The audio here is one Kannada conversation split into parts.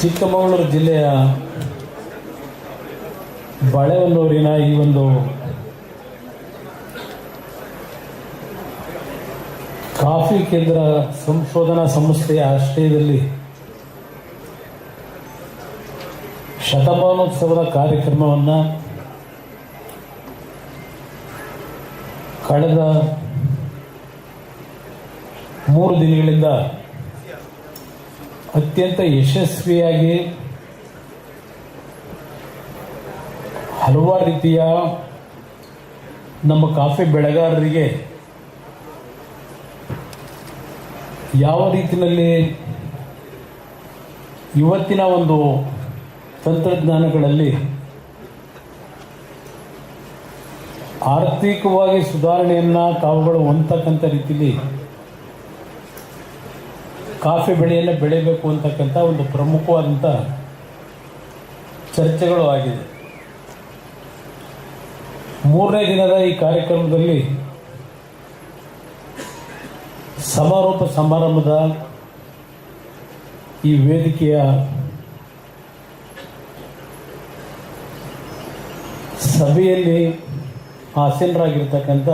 ಚಿಕ್ಕಮಗಳೂರು ಜಿಲ್ಲೆಯ ಬಳೆವಲ್ಲೂರಿನ ಈ ಒಂದು ಕಾಫಿ ಕೇಂದ್ರ ಸಂಶೋಧನಾ ಸಂಸ್ಥೆಯ ಆಶ್ರಯದಲ್ಲಿ ಶತಮಾನೋತ್ಸವದ ಕಾರ್ಯಕ್ರಮವನ್ನು ಕಳೆದ ಮೂರು ದಿನಗಳಿಂದ ಅತ್ಯಂತ ಯಶಸ್ವಿಯಾಗಿ ಹಲವಾರು ರೀತಿಯ ನಮ್ಮ ಕಾಫಿ ಬೆಳೆಗಾರರಿಗೆ ಯಾವ ರೀತಿಯಲ್ಲಿ ಇವತ್ತಿನ ಒಂದು ತಂತ್ರಜ್ಞಾನಗಳಲ್ಲಿ ಆರ್ಥಿಕವಾಗಿ ಸುಧಾರಣೆಯನ್ನು ತಾವುಗಳು ಹೊಂದತಕ್ಕಂಥ ರೀತಿಯಲ್ಲಿ ಕಾಫಿ ಬೆಳೆಯನ್ನು ಬೆಳೆಯಬೇಕು ಅಂತಕ್ಕಂಥ ಒಂದು ಪ್ರಮುಖವಾದಂಥ ಚರ್ಚೆಗಳು ಆಗಿದೆ. ಮೂರನೇ ದಿನದ ಈ ಕಾರ್ಯಕ್ರಮದಲ್ಲಿ ಸಮಾರೋಪ ಸಮಾರಂಭದ ಈ ವೇದಿಕೆಯ ಸಭೆಯಲ್ಲಿ ಆಸೀನರಾಗಿರ್ತಕ್ಕಂಥ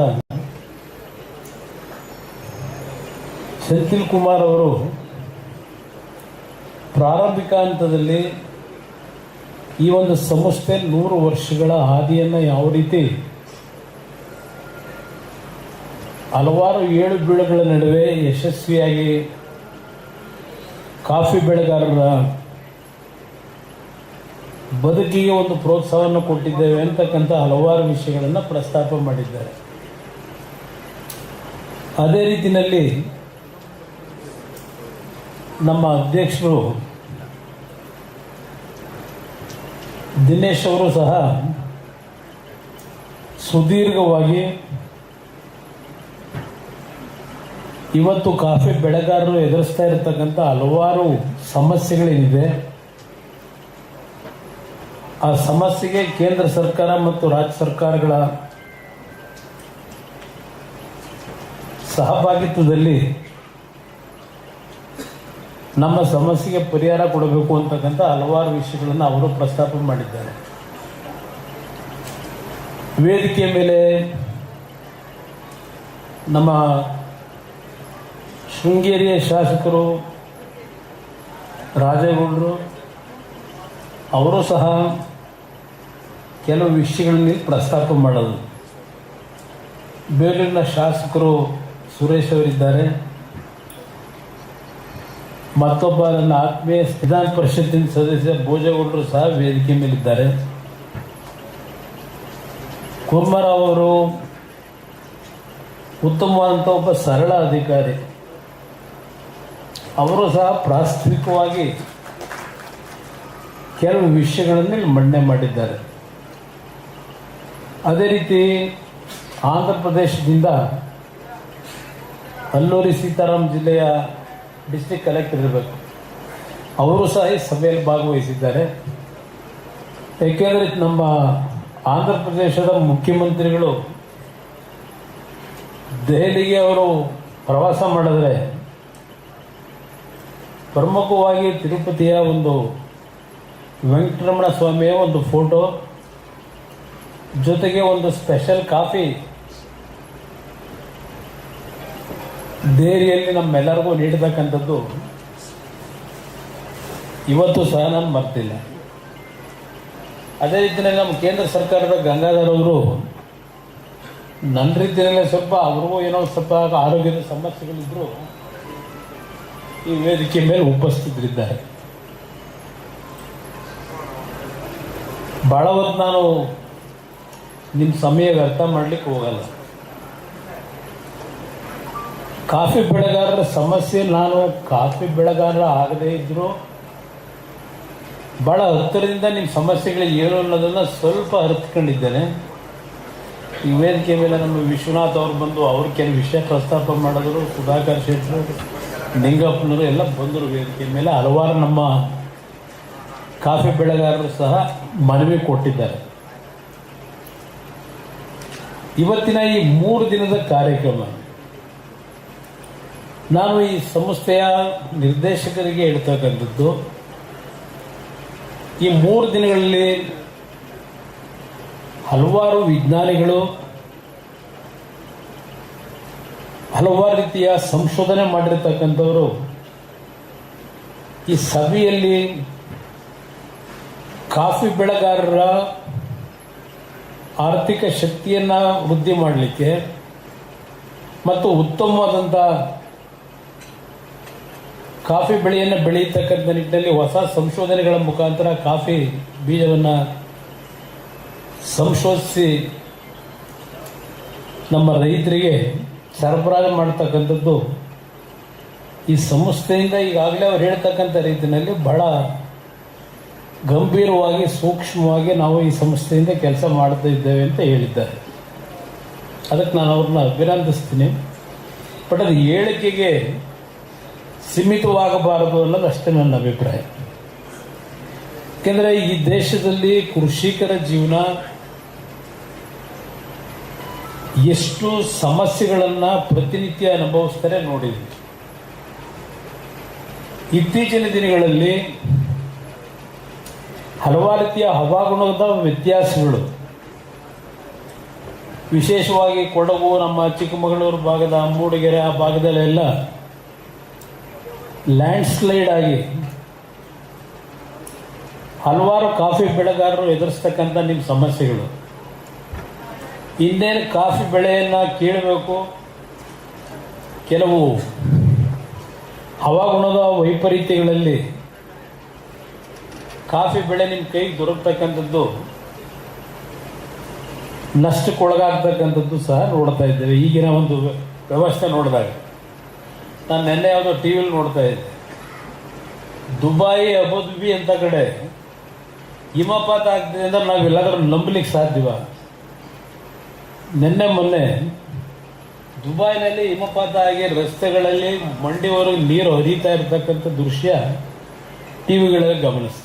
ಸೆಂಥಿಲ್ ಕುಮಾರ್ ಅವರು ಪ್ರಾರಂಭಿಕ ಹಂತದಲ್ಲಿ ಈ ಒಂದು ಸಂಸ್ಥೆ ನೂರು ವರ್ಷಗಳ ಹಾದಿಯನ್ನು ಯಾವ ರೀತಿ ಹಲವಾರು ಏಳು ಬೀಳುಗಳ ನಡುವೆ ಯಶಸ್ವಿಯಾಗಿ ಕಾಫಿ ಬೆಳೆಗಾರರ ಬದುಕಿಗೆ ಒಂದು ಪ್ರೋತ್ಸಾಹವನ್ನು ಕೊಟ್ಟಿದ್ದೇವೆ ಅಂತಕ್ಕಂಥ ಹಲವಾರು ವಿಷಯಗಳನ್ನು ಪ್ರಸ್ತಾಪ ಮಾಡಿದ್ದಾರೆ. ಅದೇ ರೀತಿಯಲ್ಲಿ ನಮ್ಮ ಅಧ್ಯಕ್ಷರು ದಿನೇಶ್ ಅವರು ಸಹ ಸುದೀರ್ಘವಾಗಿ ಇವತ್ತು ಕಾಫಿ ಬೆಳೆಗಾರರು ಎದುರಿಸ್ತಾ ಇರತಕ್ಕಂಥ ಹಲವಾರು ಸಮಸ್ಯೆಗಳೇನಿದೆ ಆ ಸಮಸ್ಯೆಗೆ ಕೇಂದ್ರ ಸರ್ಕಾರ ಮತ್ತು ರಾಜ್ಯ ಸರ್ಕಾರಗಳ ಸಹಭಾಗಿತ್ವದಲ್ಲಿ ನಮ್ಮ ಸಮಸ್ಯೆಗೆ ಪರಿಹಾರ ಕೊಡಬೇಕು ಅಂತಕ್ಕಂಥ ಹಲವಾರು ವಿಷಯಗಳನ್ನು ಅವರು ಪ್ರಸ್ತಾಪ ಮಾಡಿದ್ದಾರೆ. ವೇದಿಕೆಯ ಮೇಲೆ ನಮ್ಮ ಶೃಂಗೇರಿಯ ಶಾಸಕರು ರಾಜೇಗೌಡರು ಅವರು ಸಹ ಕೆಲವು ವಿಷಯಗಳಲ್ಲಿ ಪ್ರಸ್ತಾಪ ಮಾಡೋದು ಬೇಲೂರಿನ ಶಾಸಕರು ಸುರೇಶ್ ಅವರಿದ್ದಾರೆ. ಮತ್ತೊಬ್ಬ ನನ್ನ ಆತ್ಮೀಯ ವಿಧಾನ ಪರಿಷತ್ತಿನ ಸದಸ್ಯ ಭೋಜೇಗೌಡರು ಸಹ ವೇದಿಕೆ ಮೇಲಿದ್ದಾರೆ. ಕುರ್ಮರಾವ್ ಅವರು ಉತ್ತಮವಾದಂಥ ಒಬ್ಬ ಸರಳ ಅಧಿಕಾರಿ. ಅವರು ಸಹ ಪ್ರಾಸ್ತಾವಿಕವಾಗಿ ಕೆಲವು ವಿಷಯಗಳನ್ನು ಮಂಡನೆ ಮಾಡಿದ್ದಾರೆ. ಅದೇ ರೀತಿ ಆಂಧ್ರ ಪ್ರದೇಶದಿಂದ ಅಲ್ಲೂರಿ ಸೀತಾರಾಮ್ ಜಿಲ್ಲೆಯ ಡಿಸ್ಟಿಕ್ ಕಲೆಕ್ಟರ್ ಇರಬೇಕು. ಅವರು ಸಹ ಈ ಸಭೆಯಲ್ಲಿ ಭಾಗವಹಿಸಿದ್ದಾರೆ. ಏಕೆಂದರೆ ನಮ್ಮ ಆಂಧ್ರ ಪ್ರದೇಶದ ಮುಖ್ಯಮಂತ್ರಿಗಳು ದೆಹಲಿಗೆ ಅವರು ಪ್ರವಾಸ ಮಾಡಿದ್ರೆ ಪ್ರಮುಖವಾಗಿ ತಿರುಪತಿಯ ಒಂದು ವೆಂಕಟರಮಣ ಸ್ವಾಮಿಯ ಒಂದು ಫೋಟೋ, ಜೊತೆಗೆ ಒಂದು ಸ್ಪೆಷಲ್ ಕಾಫಿ ದೇರಿಯಲ್ಲಿ ನಮ್ಮೆಲ್ಲರಿಗೂ ನೀಡತಕ್ಕಂಥದ್ದು ಇವತ್ತು ಸಹ ನಾನು ಮರ್ತಿಲ್ಲ. ಅದೇ ರೀತಿಯಲ್ಲಿ ನಮ್ಮ ಕೇಂದ್ರ ಸರ್ಕಾರದ ಗಂಗಾಧರ್ ಅವರು ನನ್ನ ರೀತಿಯಲ್ಲೇ ಸ್ವಲ್ಪ ಅವ್ರಿಗೂ ಏನೋ ಸ್ವಲ್ಪ ಆರೋಗ್ಯದ ಸಮಸ್ಯೆಗಳಿದ್ದರೂ ಈ ವೇದಿಕೆ ಮೇಲೆ ಉಪಸ್ಥಿತರಿದ್ದಾರೆ ಭಾಳ ಹೊತ್ತು ನಾನು ನಿಮ್ಮ ಸಮಯ ವ್ಯರ್ಥ ಮಾಡಲಿಕ್ಕೆ ಹೋಗಲ್ಲ. ಕಾಫಿ ಬೆಳೆಗಾರರ ಸಮಸ್ಯೆ ನಾನು ಕಾಫಿ ಬೆಳೆಗಾರರ ಆಗದೇ ಇದ್ದರೂ ಭಾಳ ಹತ್ತಿರದಿಂದ ನಿಮ್ಮ ಸಮಸ್ಯೆಗಳು ಏನು ಅನ್ನೋದನ್ನು ಸ್ವಲ್ಪ ಅರಿತುಕೊಂಡಿದ್ದೇನೆ. ಈ ವೇದಿಕೆ ಮೇಲೆ ನಮ್ಮ ವಿಶ್ವನಾಥ್ ಅವರು ಬಂದು ಅವ್ರ ಕೆಲವು ವಿಷಯ ಪ್ರಸ್ತಾಪ ಮಾಡಿದ್ರು, ಸುಧಾಕರ್ ಶೆಟ್ಟರು ನಿಂಗಪ್ಪನವರು ಎಲ್ಲ ಬಂದರು ವೇದಿಕೆ ಮೇಲೆ. ಹಲವಾರು ನಮ್ಮ ಕಾಫಿ ಬೆಳೆಗಾರರು ಸಹ ಮನವಿ ಕೊಟ್ಟಿದ್ದಾರೆ. ಇವತ್ತಿನ ಈ ಮೂರು ದಿನದ ಕಾರ್ಯಕ್ರಮ ನಾನು ಈ ಸಂಸ್ಥೆಯ ನಿರ್ದೇಶಕರಿಗೆ ಹೇಳ್ತಕ್ಕಂಥದ್ದು, ಈ ಮೂರು ದಿನಗಳಲ್ಲಿ ಹಲವಾರು ವಿಜ್ಞಾನಿಗಳು ಹಲವಾರು ರೀತಿಯ ಸಂಶೋಧನೆ ಮಾಡಿರ್ತಕ್ಕಂಥವರು ಈ ಸಭೆಯಲ್ಲಿ ಕಾಫಿ ಬೆಳೆಗಾರರ ಆರ್ಥಿಕ ಶಕ್ತಿಯನ್ನು ವೃದ್ಧಿ ಮಾಡಲಿಕ್ಕೆ ಮತ್ತು ಉತ್ತಮವಾದಂಥ ಕಾಫಿ ಬೆಳೆಯನ್ನು ಬೆಳೆಯತಕ್ಕಂಥ ನಿಟ್ಟಿನಲ್ಲಿ ಹೊಸ ಸಂಶೋಧನೆಗಳ ಮುಖಾಂತರ ಕಾಫಿ ಬೀಜವನ್ನು ಸಂಶೋಧಿಸಿ ನಮ್ಮ ರೈತರಿಗೆ ಸರಬರಾಜು ಮಾಡ್ತಕ್ಕಂಥದ್ದು ಈ ಸಂಸ್ಥೆಯಿಂದ ಈಗಾಗಲೇ ಅವ್ರು ಹೇಳ್ತಕ್ಕಂಥ ರೀತಿಯಲ್ಲಿ ಬಹಳ ಗಂಭೀರವಾಗಿ, ಸೂಕ್ಷ್ಮವಾಗಿ ನಾವು ಈ ಸಂಸ್ಥೆಯಿಂದ ಕೆಲಸ ಮಾಡ್ತಾ ಇದ್ದೇವೆ ಅಂತ ಹೇಳಿದ್ದಾರೆ. ಅದಕ್ಕೆ ನಾನು ಅವ್ರನ್ನ ಅಭಿನಂದಿಸ್ತೀನಿ. ಬಟ್ ಅದು ಹೇಳಿಕೆಗೆ ಸೀಮಿತವಾಗಬಾರದು ಅನ್ನೋದು ಅಷ್ಟೇ ನನ್ನ ಅಭಿಪ್ರಾಯ. ಯಾಕೆಂದರೆ ಈ ದೇಶದಲ್ಲಿ ಕೃಷಿಕರ ಜೀವನ ಎಷ್ಟು ಸಮಸ್ಯೆಗಳನ್ನು ಪ್ರತಿನಿತ್ಯ ಅನುಭವಿಸ್ತಾರೆ ನೋಡಿದ್ವಿ ಇತ್ತೀಚಿನ ದಿನಗಳಲ್ಲಿ ಹಲವಾರು ರೀತಿಯ ಹವಾಗುಣದ ವ್ಯತ್ಯಾಸಗಳು. ವಿಶೇಷವಾಗಿ ಕೊಡಗು, ನಮ್ಮ ಚಿಕ್ಕಮಗಳೂರು ಭಾಗದ, ಮೂಡಿಗೆರೆ, ಆ ಭಾಗದಲ್ಲೆಲ್ಲ ಲ್ಯಾಂಡ್ ಸ್ಲೈಡ್ ಆಗಿ ಹಲವಾರು ಕಾಫಿ ಬೆಳೆಗಾರರು ಎದುರಿಸ್ತಕ್ಕಂಥ ನಿಮ್ಮ ಸಮಸ್ಯೆಗಳು. ಇನ್ನೇನು ಕಾಫಿ ಬೆಳೆಯನ್ನು ಕೀಳಬೇಕು? ಕೆಲವು ಹವಾಗುಣದ ವೈಪರೀತ್ಯಗಳಲ್ಲಿ ಕಾಫಿ ಬೆಳೆ ನಿಮ್ಮ ಕೈಗೆ ದೊರಕತಕ್ಕಂಥದ್ದು, ನಷ್ಟಕ್ಕೊಳಗಾಗ್ತಕ್ಕಂಥದ್ದು ಸಹ ನೋಡ್ತಾ ಇದ್ದೇವೆ. ಈಗಿನ ಒಂದು ವ್ಯವಸ್ಥೆ ನೋಡಿದಾಗ. ನಾನು ನಿನ್ನೆ ಯಾವುದೋ ಟಿ ವಿಲಿ ನೋಡ್ತಾ ಇದ್ದೆ. ದುಬಾಯಿ ಅಬುದುಬಿ ಅಂತ ಕಡೆ ಹಿಮಪಾತ ಆಗ್ತಿದೆ ಅಂದ್ರೆ ಎಲ್ಲಾದರೂ ನಂಬಲಿಕ್ಕೆ ಸಾಧ್ಯವ? ನಿನ್ನೆ ಮೊನ್ನೆ ದುಬೈನಲ್ಲಿ ಹಿಮಪಾತ ಆಗಿ ರಸ್ತೆಗಳಲ್ಲಿ ಮಂಡಿವರೆಗೆ ನೀರು ಹರಿತಾ ಇರತಕ್ಕಂಥ ದೃಶ್ಯ ಟಿ ವಿಗಳಲ್ಲಿ ಗಮನಿಸ್ತೀವಿ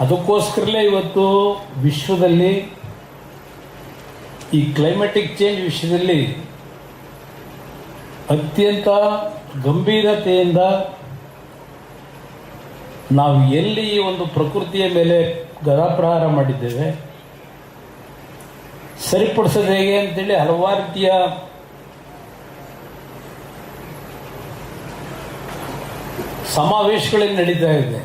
ಅದಕ್ಕೋಸ್ಕರಲೇ ಇವತ್ತು ವಿಶ್ವದಲ್ಲಿ ಈ ಕ್ಲೈಮೆಟಿಕ್ ಚೇಂಜ್ ವಿಷಯದಲ್ಲಿ ಅತ್ಯಂತ ಗಂಭೀರತೆಯಿಂದ ನಾವು ಎಲ್ಲಿ ಈ ಒಂದು ಪ್ರಕೃತಿಯ ಮೇಲೆ ಗದಾಪ್ರಹಾರ ಮಾಡಿದ್ದೇವೆ, ಸರಿಪಡಿಸೋದು ಹೇಗೆ ಅಂತೇಳಿ ಹಲವಾರು ರೀತಿಯ ಸಮಾವೇಶಗಳಲ್ಲಿ ನಡೀತಾ ಇದೆ.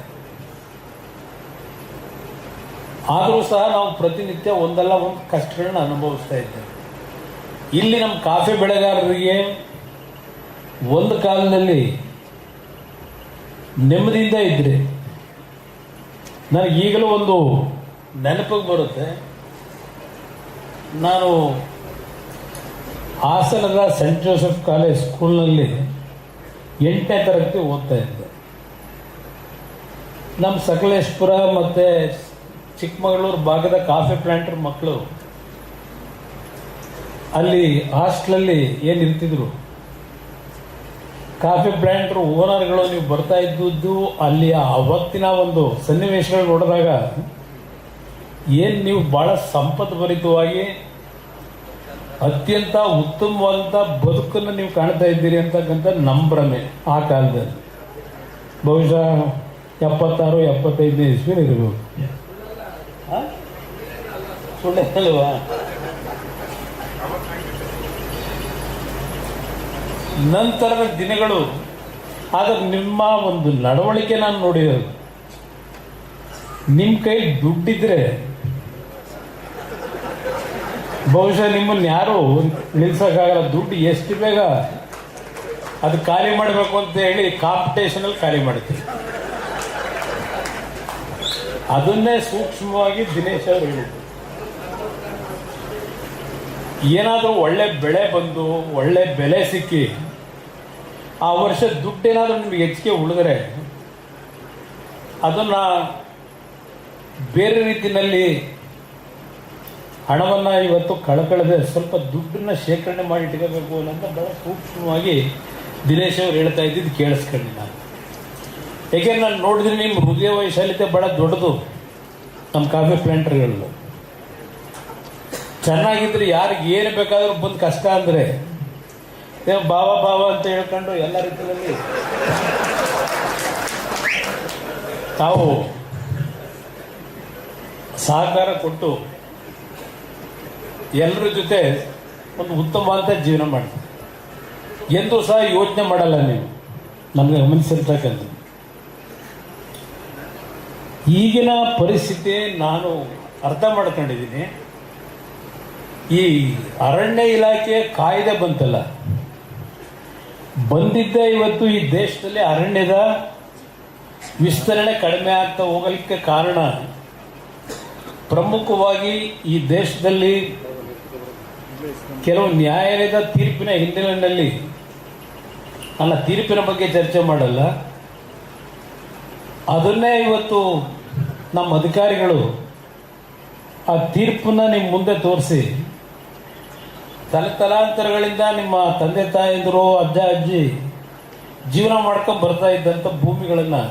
ಆದರೂ ಸಹ ನಾವು ಪ್ರತಿನಿತ್ಯ ಒಂದಲ್ಲ ಒಂದು ಕಷ್ಟಗಳನ್ನ ಅನುಭವಿಸ್ತಾ ಇದ್ದೇವೆ. ಇಲ್ಲಿ ನಮ್ಮ ಕಾಫಿ ಬೆಳೆಗಾರರಿಗೆ ಒಂದು ಕಾಲದಲ್ಲಿ ನೆಮ್ಮದಿಯಿಂದ ಇದ್ದರೆ ನನಗೆ ಈಗಲೂ ಒಂದು ನೆನಪಿಗೆ ಬರುತ್ತೆ. ನಾನು ಹಾಸನದ ಸೆಂಟ್ ಜೋಸೆಫ್ ಕಾಲೇಜ್ ಸ್ಕೂಲ್ನಲ್ಲಿ ಎಂಟನೇ ತರಗತಿ ಓದ್ತಾ ಇದ್ದೆ. ನಮ್ಮ ಸಕಲೇಶ್ಪುರ ಮತ್ತು ಚಿಕ್ಕಮಗಳೂರು ಭಾಗದ ಕಾಫಿ ಪ್ಲಾಂಟರ್ ಮಕ್ಕಳು ಅಲ್ಲಿ ಹಾಸ್ಟ್ಲಲ್ಲಿ ಏನು ಇರ್ತಿದ್ರು? ಕಾಫಿ ಓನರ್ ಓನರ್ಗಳು ನೀವು ಬರ್ತಾ ಇದ್ದದ್ದು ಅಲ್ಲಿ ಅವತ್ತಿನ ಒಂದು ಸನ್ನಿವೇಶಗಳು ನೋಡಿದಾಗ ಏನು ನೀವು ಭಾಳ ಸಂಪದ್ಭರಿತವಾಗಿ ಅತ್ಯಂತ ಉತ್ತಮವಾದಂಥ ಬದುಕನ್ನು ನೀವು ಕಾಣ್ತಾ ಇದ್ದೀರಿ ಅಂತಕ್ಕಂಥ ನಂಬ್ರಮೆ ಆ ಕಾಲದಲ್ಲಿ. ಬಹುಶಃ ಎಪ್ಪತ್ತಾರು, ಎಪ್ಪತ್ತೈದನೇ ಇಸ್ವಿ ಇರಬೇಕು ಸುಳ್ಳೆ ನಂತರದ ದಿನಗಳು, ಆದ್ರೆ ನಿಮ್ಮ ಒಂದು ನಡವಳಿಕೆ ನಾನು ನೋಡಿರೋದು. ನಿಮ್ಮ ಕೈ ದುಡ್ಡಿದ್ರೆ, ಬಹುಶಃ ನಿಮ್ಮನ್ನು ಯಾರು ನಿಲ್ಸೋಕ್ಕಾಗಲ್ಲ, ದುಡ್ಡು ಎಷ್ಟು ಬೇಗ ಅದು ಖಾಲಿ ಮಾಡಬೇಕು ಅಂತ ಹೇಳಿ ಕಾಂಪಿಟೇಷನಲ್ಲಿ ಖಾಲಿ ಮಾಡ್ತೀವಿ ಅದನ್ನೇ ಸೂಕ್ಷ್ಮವಾಗಿ ದಿನೇಶ್ ಅವರು ಹೇಳಿದ್ರು. ಏನಾದರೂ ಒಳ್ಳೆ ಬೆಳೆ ಬಂದು, ಒಳ್ಳೆ ಬೆಲೆ ಸಿಕ್ಕಿ ಆ ವರ್ಷ ದುಡ್ಡೇನಾದರೂ ನಿಮಗೆ ಹೆಚ್ಚಿಗೆ ಉಳಿದ್ರೆ, ಅದನ್ನು ಬೇರೆ ರೀತಿಯಲ್ಲಿ ಹಣವನ್ನು ಇವತ್ತು ಕಳ್ಕೊಳ್ಳದೆ ಸ್ವಲ್ಪ ದುಡ್ಡನ್ನ ಶೇಖರಣೆ ಮಾಡಿ ಇಟ್ಕೋಬೇಕು ಅಂತ ಬಹಳ ಸೂಕ್ಷ್ಮವಾಗಿ ದಿನೇಶ್ ಅವರು ಹೇಳ್ತಾ ಇದ್ದಿದ್ದು ಕೇಳಿಸ್ಕೊಂಡಿ ನಾನು. ಏಕೆಂದ್ರೆ ನಾನು ನೋಡಿದ್ರೆ ನಿಮ್ಮ ಹೃದಯ ವೈಶಾಲ್ಯತೆ ಭಾಳ ದೊಡ್ಡದು ನಮ್ಮ ಕಾಫಿ ಪ್ಲಾಂಟರ್ಗಳು. ಚೆನ್ನಾಗಿದ್ರೆ ಯಾರಿಗೆ ಏನು ಬೇಕಾದರೂ ಬಂದು ಕಷ್ಟ ಅಂದರೆ ಭಾವ ಬಾವ ಅಂತ ಹೇಳ್ಕೊಂಡು ಎಲ್ಲ ರೀತಿಯಲ್ಲಿ ತಾವು ಸಹಕಾರ ಕೊಟ್ಟು ಎಲ್ಲರ ಜೊತೆ ಒಂದು ಉತ್ತಮವಾದ ಜೀವನ ಮಾಡಿ. ಎಂದೂ ಸಹ ಯೋಚನೆ ಮಾಡಲ್ಲ ನೀವು. ನನಗೆ ಗಮನಿಸಿರ್ತಕ್ಕಂಥ ಈಗಿನ ಪರಿಸ್ಥಿತಿ ನಾನು ಅರ್ಥ ಮಾಡ್ಕೊಂಡಿದ್ದೀನಿ. ಈ ಅರಣ್ಯ ಇಲಾಖೆ ಕಾಯ್ದೆ ಬಂತಲ್ಲ ಬಂದಿದ್ದ ಇವತ್ತು ಈ ದೇಶದಲ್ಲಿ ಅರಣ್ಯದ ವಿಸ್ತರಣೆ ಕಡಿಮೆ ಆಗ್ತಾ ಹೋಗಲಿಕ್ಕೆ ಕಾರಣ ಪ್ರಮುಖವಾಗಿ ಈ ದೇಶದಲ್ಲಿ ಕೆಲವು ನ್ಯಾಯಾಲಯದ ತೀರ್ಪಿನ ಹಿನ್ನೆಲೆಯಲ್ಲಿ, ಅಲ್ಲ, ತೀರ್ಪಿನ ಬಗ್ಗೆ ಚರ್ಚೆ ಮಾಡಲ್ಲ. ಅದನ್ನೇ ಇವತ್ತು ನಮ್ಮ ಅಧಿಕಾರಿಗಳು ಆ ತೀರ್ಪನ್ನ ನಿಮ್ಮ ಮುಂದೆ ತೋರಿಸಿ ತಲೆತಲಾಂತರಗಳಿಂದ ನಿಮ್ಮ ತಂದೆ ತಾಯಂದಿರು, ಅಜ್ಜ, ಅಜ್ಜಿ ಜೀವನ ಮಾಡ್ಕೊಂಡು ಬರ್ತಾ ಇದ್ದಂಥ ಭೂಮಿಗಳನ್ನು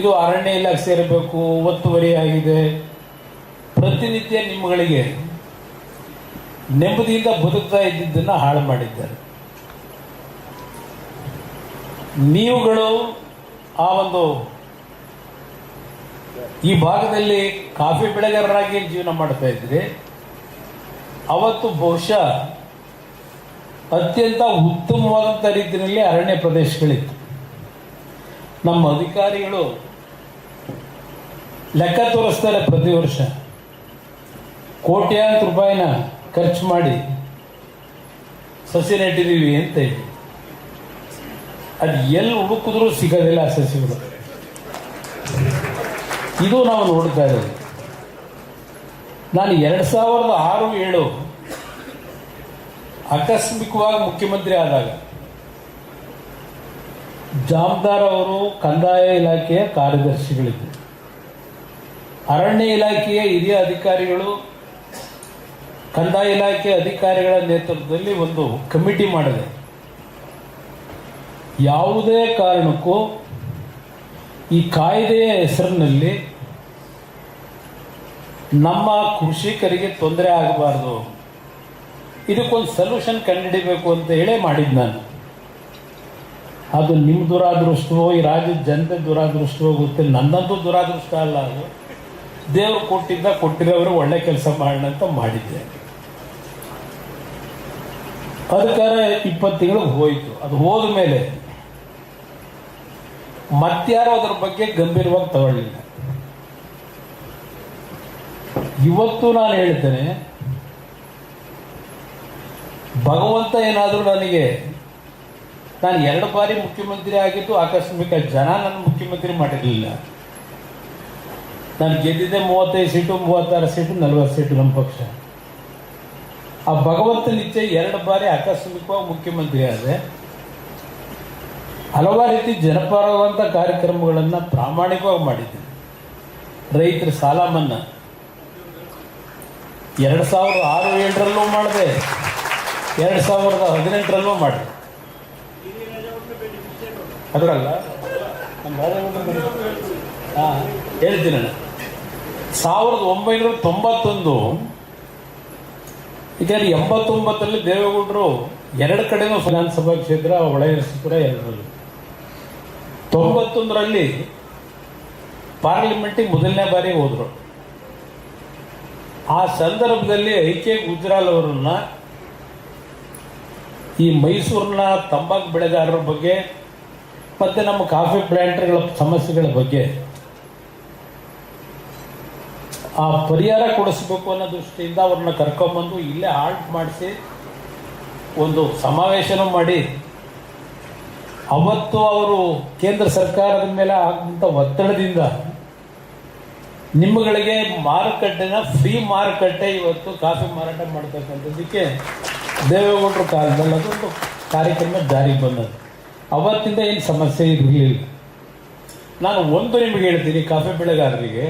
ಇದು ಅರಣ್ಯ ಇಲಾಖೆ ಸೇರಬೇಕು ಒತ್ತುವರಿ ಆಗಿದೆ. ಪ್ರತಿನಿತ್ಯ ನಿಮ್ಮಗಳಿಗೆ ನೆಮ್ಮದಿಯಿಂದ ಬದುಕ್ತಾ ಇದ್ದಿದ್ದನ್ನು ಹಾಳು ಮಾಡಿದ್ದಾರೆ. ನೀವುಗಳು ಆ ಒಂದು ಈ ಭಾಗದಲ್ಲಿ ಕಾಫಿ ಬೆಳೆಗಾರರಾಗಿ ಜೀವನ ಮಾಡ್ತಾ ಇದ್ರಿ. ಅವತ್ತು ಬಹುಶಃ ಅತ್ಯಂತ ಉತ್ತಮವಾದಂಥ ರೀತಿಯಲ್ಲಿ ಅರಣ್ಯ ಪ್ರದೇಶಗಳಿತ್ತು. ನಮ್ಮ ಅಧಿಕಾರಿಗಳು ಲೆಕ್ಕ ತೋರಿಸ್ತಾರೆ ಪ್ರತಿ ವರ್ಷ. ಕೋಟ್ಯಾಂತರ ರೂಪಾಯಿನ ಖರ್ಚು ಮಾಡಿ ಸಸಿ ನೆಟ್ಟಿದ್ದೀವಿ ಅಂತ ಹೇಳಿ. ಅದು ಎಲ್ಲಿ ಹುಡುಕಿದ್ರೂ ಸಿಗೋದಿಲ್ಲ ಆ ಸಸಿಗಳು. ಇದು ನಾವು ನೋಡ್ತಾ ಇರೋದು ನಾನು ಎರಡು ಸಾವಿರದ ಆರು ಏಳು ಆಕಸ್ಮಿಕವಾಗಿ ಮುಖ್ಯಮಂತ್ರಿ ಆದಾಗ ಜಾಮದಾರ್ ಅವರು ಕಂದಾಯ ಇಲಾಖೆಯ ಕಾರ್ಯದರ್ಶಿಗಳಿದ್ದರು. ಅರಣ್ಯ ಇಲಾಖೆಯ ಹಿರಿಯ ಅಧಿಕಾರಿಗಳು, ಕಂದಾಯ ಇಲಾಖೆ ಅಧಿಕಾರಿಗಳ ನೇತೃತ್ವದಲ್ಲಿ ಒಂದು ಕಮಿಟಿ ಮಾಡಿದೆ. ಯಾವುದೇ ಕಾರಣಕ್ಕೂ ಈ ಕಾಯ್ದೆಯ ಹೆಸರಿನಲ್ಲಿ ನಮ್ಮ ಕೃಷಿಕರಿಗೆ ತೊಂದರೆ ಆಗಬಾರ್ದು. ಇದಕ್ಕೊಂದು ಸೊಲ್ಯೂಷನ್ ಕಂಡುಹಿಡಿಬೇಕು ಅಂತ ಹೇಳೇ ಮಾಡಿದ್ದು ನಾನು. ಅದು ನಿಮ್ಮ ದುರಾದೃಷ್ಟವೋ, ಈ ರಾಜ್ಯದ ಜನತೆ ದುರಾದೃಷ್ಟವೋ ಗೊತ್ತಿಲ್ಲ. ನನ್ನಂತೂ ದುರಾದೃಷ್ಟ ಅಲ್ಲ ಅದು. ದೇವರು ಕೊಟ್ಟಿದ್ದ ಕೊಟ್ಟಿರೋರು ಒಳ್ಳೆ ಕೆಲಸ ಮಾಡೋಣ ಅಂತ ಮಾಡಿದ್ದೆ. ಅದಕ್ಕಾರೆ ಇಪ್ಪತ್ತು ತಿಂಗಳಿಗೆ ಹೋಯಿತು. ಅದು ಹೋದ ಮೇಲೆ ಮತ್ಯಾರು ಅದ್ರ ಬಗ್ಗೆ ಗಂಭೀರವಾಗಿ ತಗೊಳ್ಳಿಲ್ಲ ಇವತ್ತು ನಾನು ಹೇಳ್ತೇನೆ ಭಗವಂತ ಏನಾದರೂ ನನಗೆ, ನಾನು ಎರಡು ಬಾರಿ ಮುಖ್ಯಮಂತ್ರಿ ಆಗಿದ್ದು, ಆಕಸ್ಮಿಕ ಜನ ನನ್ನ ಮುಖ್ಯಮಂತ್ರಿ ಮಾಡಿರಲಿಲ್ಲ. ನಾನು ಗೆದ್ದಿದ್ದೆ ಮೂವತ್ತೈದು ಸೀಟು, ಮೂವತ್ತಾರು ಸೀಟು, ನಲ್ವತ್ತು ಸೀಟು ನಮ್ಮ ಪಕ್ಷ. ಆ ಭಗವಂತ ನಿಚ್ಚೆ ಎರಡು ಬಾರಿ ಆಕಸ್ಮಿಕವಾಗಿ ಮುಖ್ಯಮಂತ್ರಿ ಆದರೆ, ಹಲವಾರು ರೀತಿ ಜನಪರವಾದಂಥ ಕಾರ್ಯಕ್ರಮಗಳನ್ನು ಪ್ರಾಮಾಣಿಕವಾಗಿ ಮಾಡಿದ್ದೀನಿ ರೈತರ ಸಾಲ ಮನ್ನಾ. ಎರಡು ಸಾವಿರದ ಆರು ಏಳರಲ್ಲೂ ಮಾಡಿದೆ. ಎರಡು ಸಾವಿರದ ಹದಿನೆಂಟರಲ್ಲೂ ಮಾಡಿದೆ. ಅದರಲ್ಲ? ಹೇಳ್ತೀನಿ ನಾನು ಸಾವಿರದ ಒಂಬೈನೂರ ತೊಂಬತ್ತೊಂದು ಈಗ ಎಂಬತ್ತೊಂಬತ್ತರಲ್ಲಿ ದೇವೇಗೌಡರು ಎರಡು ಕಡೆನೂ ವಿಧಾನಸಭಾ ಕ್ಷೇತ್ರ ಒಳಗಿರಿಸಿಪುರ ಎರಡರಲ್ಲಿ. ತೊಂಬತ್ತೊಂದರಲ್ಲಿ ಪಾರ್ಲಿಮೆಂಟಿಗೆ ಮೊದಲನೇ ಬಾರಿ ಹೋದರು. ಆ ಸಂದರ್ಭದಲ್ಲಿ ಐ ಕೆ ಗುಜ್ರಾಲ್ ಅವರನ್ನ ಈ ಮೈಸೂರಿನ ತಂಬಾಕು ಬೆಳೆಗಾರರ ಬಗ್ಗೆ ಮತ್ತು ನಮ್ಮ ಕಾಫಿ ಪ್ಲಾಂಟ್ಗಳ ಸಮಸ್ಯೆಗಳ ಬಗ್ಗೆ ಆ ಪರಿಹಾರ ಕೊಡಿಸ್ಬೇಕು ಅನ್ನೋ ದೃಷ್ಟಿಯಿಂದ ಅವ್ರನ್ನ ಕರ್ಕೊಂಬಂದು ಇಲ್ಲೇ ಹಾಲ್ಟ್ ಮಾಡಿಸಿ ಒಂದು ಸಮಾವೇಶನೂ ಮಾಡಿ, ಅವತ್ತು ಅವರು ಕೇಂದ್ರ ಸರ್ಕಾರದ ಮೇಲೆ ಆಗುವಂಥ ಒತ್ತಡದಿಂದ ನಿಮ್ಮಗಳಿಗೆ ಮಾರುಕಟ್ಟೆನ ಫ್ರೀ ಮಾರುಕಟ್ಟೆ ಇವತ್ತು ಕಾಫಿ ಮಾರಾಟ ಮಾಡ್ತಕ್ಕಂಥದ್ದಕ್ಕೆ ದೇವೇಗೌಡರ ಕಾಲದಲ್ಲಿ ಅದೊಂದು ಕಾರ್ಯಕ್ರಮ ಜಾರಿಗೆ ಬಂದದ್ದು. ಅವತ್ತಿಂದ ಏನು ಸಮಸ್ಯೆ ಇರಲಿಲ್ಲ ನಾನು ಒಂದು ನಿಮಗೆ ಹೇಳ್ತೀನಿ ಕಾಫಿ ಬೆಳೆಗಾರರಿಗೆ.